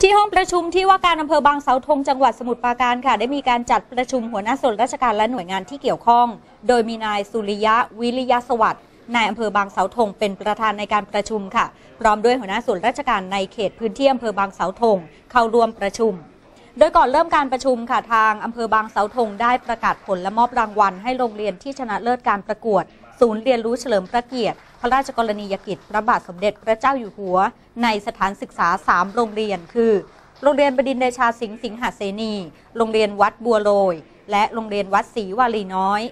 ที่ห้องประชุมที่ว่าการอำเภอบางเสาธงจังหวัดสมุทรปราการค่ะ ได้มีการจัดประชุมหัวหน้าส่วนราชการและหน่วยงานที่เกี่ยวข้อง โดยมีนายสุริยะวิริยสวัสดิ์นายอำเภอบางเสาธงเป็นประธานในการประชุมค่ะ พร้อมด้วยหัวหน้าส่วนราชการในเขตพื้นที่อำเภอบางเสาธงเข้าร่วมประชุม โดยก่อนเริ่มการประชุมค่ะทางอำเภอบางเสาธงได้ประกาศผลและมอบรางวัลให้โรงเรียนที่ชนะเลิศการประกวด ศูนย์เรียนรู้เฉลิมพระเกียรติ พระราชกรณียกิจ พระบาทสมเด็จพระเจ้าอยู่หัว ในสถานศึกษา 3 โรงเรียน คือ โรงเรียนบดินทรเดชาสิงห์สิงหเสนี โรงเรียนวัดบัวโรย และโรงเรียนวัดศรีวาลีน้อย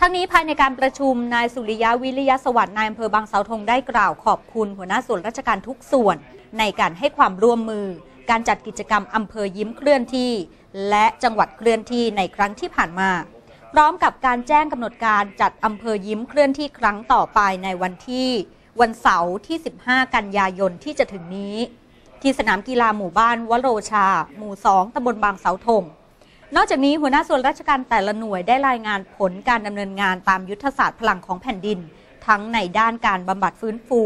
ทั้งนี้ภายในการประชุมนายสุริยะวิริยสวัสดิ์นายอำเภอบางเสาธงได้กล่าวขอบคุณหัวหน้าส่วนราชการทุกส่วน ในการให้ความร่วมมือ การจัดกิจกรรมอำเภอยิ้มเคลื่อนที่ และจังหวัดเคลื่อนที่ในครั้งที่ผ่านมา พร้อมกับการแจ้งกำหนดการจัดอำเภอยิ้มเคลื่อนที่ครั้งต่อไปในวันที่วันเสาร์ที่ 15 กันยายนที่จะถึงนี้ ที่สนามกีฬาหมู่บ้านวโรชา หมู่ 2ตำบลบางเสาธงนอกจากนี้หัวหน้าส่วนราชการแต่ละหน่วยได้รายงานผลการดำเนินงานตามยุทธศาสตร์พลังของแผ่นดิน ทั้งในด้านการบำบัดฟื้นฟู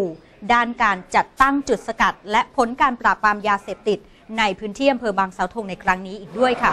ด้านการจัดตั้งจุดสกัด และผลการปราบปรามยาเสพติด ในพื้นที่อำเภอบางเสาธงในครั้งนี้อีกด้วยค่ะ